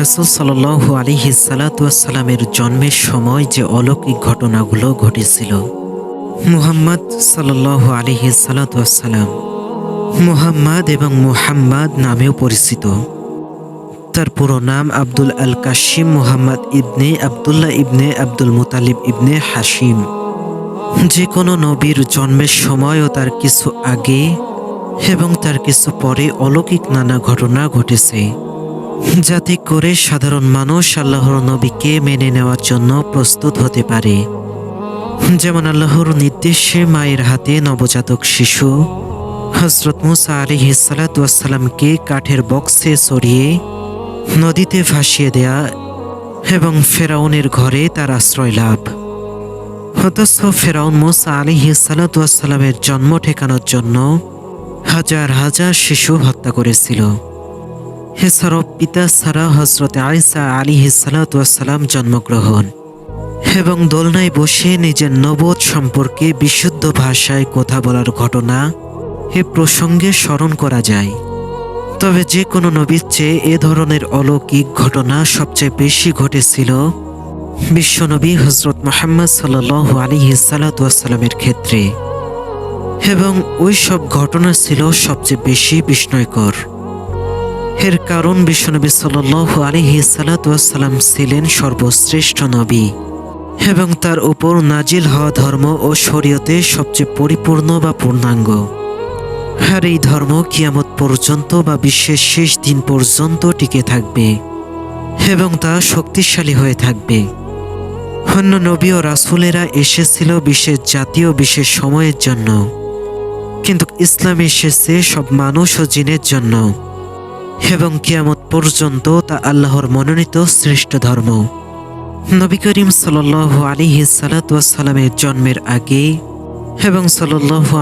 রসুল সাল্লাহ আলিহি সালাতামের জন্মের সময় যে অলৌকিক ঘটনাগুলো ঘটেছিল। মুহাম্মদ সাল্লাহ আলিহি সালাতাম মুহাম্মদ এবং মুহাম্মদ নামেও পরিচিত। তার পুরো নাম আব্দুল আল কাশিম মুহাম্মদ ইবনে আবদুল্লাহ ইবনে আব্দুল মুতালিব ইবনে হাসিম যে কোনো নবীর জন্মের সময়ও তার কিছু আগে এবং তার কিছু পরে অলৌকিক নানা ঘটনা ঘটেছে। যাতে করে সাধারণ মানুষ আল্লাহর নবীকে মেনে নেওয়ার জন্য প্রস্তুত হতে পারে। যেমন আল্লাহর নির্দেশে মায়ের হাতে নবজাতক শিশু হজরত মুসা আলী হিসালাতামকে কাঠের বক্সে সরিয়ে নদীতে ভাসিয়ে দেয়া এবং ফেরাউনের ঘরে তার আশ্রয় লাভ। অথচ ফেরাউন মুসা আলী হিসালাতামের জন্ম ঠেকানোর জন্য হাজার হাজার শিশু হত্যা করেছিল। এছাড়াও পিতা সারা হজরত আয়সা আলী হিসালাতাম জন্মগ্রহণ। এবং দোলনায় বসে নিজের নবোধ সম্পর্কে বিশুদ্ধ ভাষায় কথা বলার ঘটনা এ প্রসঙ্গে স্মরণ করা যায়। তবে যে কোনো নবীর চেয়ে এ ধরনের অলৌকিক ঘটনা সবচেয়ে বেশি ঘটেছিল বিশ্বনবী হজরত মোহাম্মদ সাল আলী সালাতামের ক্ষেত্রে। এবং ওই সব ঘটনা ছিল সবচেয়ে বেশি বিস্ময়কর। এর কারণ বিশ্বনবী সাল আলী সালাতাম ছিলেন সর্বশ্রেষ্ঠ নবী এবং তার উপর নাজিল হওয়া ধর্ম ও শরীয়তে সবচেয়ে পরিপূর্ণ বা পূর্ণাঙ্গ। আর এই ধর্ম কিয়ামত পর্যন্ত বা বিশ্বের শেষ দিন পর্যন্ত টিকে থাকবে এবং তা শক্তিশালী হয়ে থাকবে। অন্য নবী ও রাসুলেরা এসেছিল বিশেষ জাতীয় বিশেষ সময়ের জন্য। কিন্তু ইসলাম এসেছে সব মানুষ ও জিনের জন্য। এবং কিয়ামত পর্যন্ত তা আল্লাহর মনোনীত শ্রেষ্ঠ ধর্ম। নবী করিম সাল আলী সালাতামের জন্মের আগে এবং সাল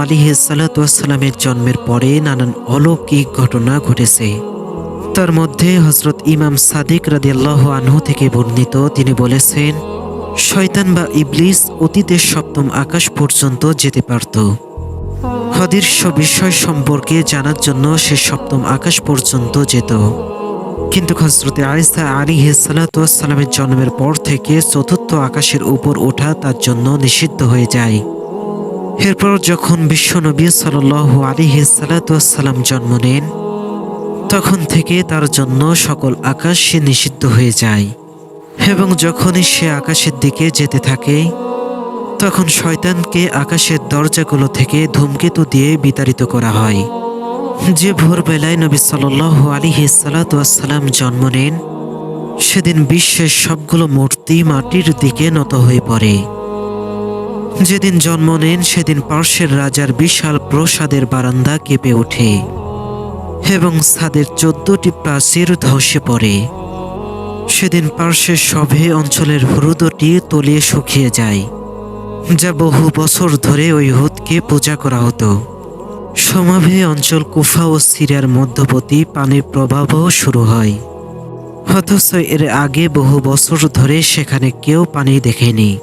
আলী সালাতামের জন্মের পরে নানান অলৌকিক ঘটনা ঘটেছে। তার মধ্যে হজরত ইমাম সাদিক রাদিয়াল্লাহ আনহু থেকে বর্ণিত, তিনি বলেছেন, শয়তান বা ইবলিস অতীতের সপ্তম আকাশ পর্যন্ত যেতে পারত। অদৃশ্য বিষয় সম্পর্কে জানার জন্য সে সপ্তম আকাশ পর্যন্ত যেত। কিন্তু হজরতে আয়সা আলী সালাতামের জন্মের পর থেকে চতুর্থ আকাশের উপর ওঠা তার জন্য নিষিদ্ধ হয়ে যায়। এরপর যখন বিশ্বনবী সাল আলী সালাতাম জন্ম নেন, তখন থেকে তার জন্য সকল আকাশ সে নিষিদ্ধ হয়ে যায়। এবং যখনই সে আকাশের দিকে যেতে থাকে তখন শয়তানকে আকাশের দরজাগুলো থেকে ধূমকেতু দিয়ে বিতাড়িত করা হয়। যে ভোরবেলায় নবী সাল আলী সালাতাম জন্ম নেন, সেদিন বিশ্বের সবগুলো মূর্তি মাটির দিকে নত হয়ে পড়ে। যেদিন জন্ম নেন, সেদিন পার্শ্বের রাজার বিশাল প্রসাদের বারান্দা কেঁপে ওঠে এবং সাদের চোদ্দটি প্রাচীর ধসে পড়ে। সেদিন পার্শ্বের সভে অঞ্চলের হ্রদটি তলিয়ে শুকিয়ে যায়। যা বহু বছর ধরে ওই হুদকে পূজা করা হতো। সমাভে অঞ্চল কুফা ও সিরিয়ার মধ্যবর্তী পানির প্রবাহও শুরু হয়। অথচ এর আগে বহু বছর ধরে সেখানে কেউ পানি দেখেনি।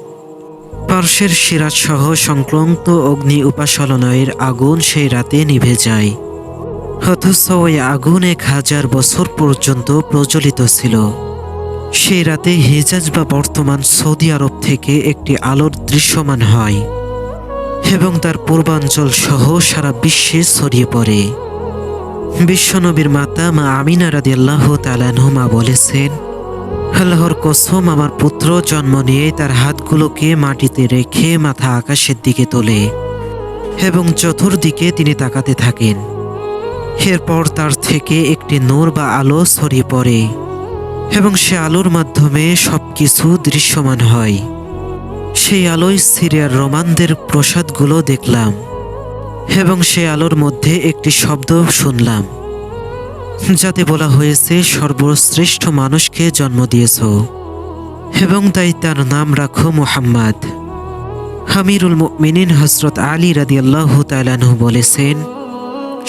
পার্শ্বের সিরাজ সহ সংক্রান্ত অগ্নি উপাসনায়ের আগুন সেই রাতে নিভে যায়। অথচ ওই আগুন এক হাজার বছর পর্যন্ত প্রজ্বলিত ছিল। সেই রাতে হেজাজ বা বর্তমান সৌদি আরব থেকে একটি আলোর দৃশ্যমান হয় এবং তার পূর্বাঞ্চল সহ সারা বিশ্বে ছড়িয়ে পড়ে। বিশ্বনবীর মাতা মা আমিনা রাদি আল্লাহ তালানহুমা বলেছেন, আল্লাহর কসম, আমার পুত্র জন্ম নিয়ে তার হাতগুলোকে মাটিতে রেখে মাথা আকাশের দিকে তোলে এবং চতুর্দিকে তিনি তাকাতে থাকেন। এরপর তার থেকে একটি নূর বা আলো ছড়িয়ে পড়ে। এবং সে আলোর মাধ্যমে সবকিছু দৃশ্যমান হয়। সেই আলোয় সিরিয়ার রোমানদের প্রসাদগুলো দেখলাম এবং সে আলোর মধ্যে একটি শব্দ শুনলাম, যাতে বলা হয়েছে সর্বশ্রেষ্ঠ মানুষকে জন্ম দিয়েছ এবং তাই তার নাম রাখো মোহাম্মদ। হামিরুল মিনিন হজরত আলী রাদি আল্লাহ তালানহু বলেছেন,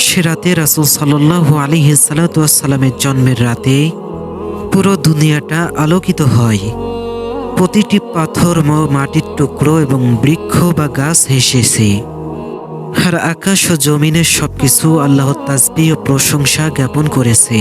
সে রাতে রাসুল সাল্লাহ আলী সালাতামের জন্মের রাতে পুরো দুনিয়াটা আলোকিত হয়। প্রতিটি পাথর মাটির টুকরো এবং বৃক্ষ বা গাছ হেসেছে। আর আকাশ ও জমিনের সবকিছু আল্লাহ তাজবি ও প্রশংসা জ্ঞাপন করেছে।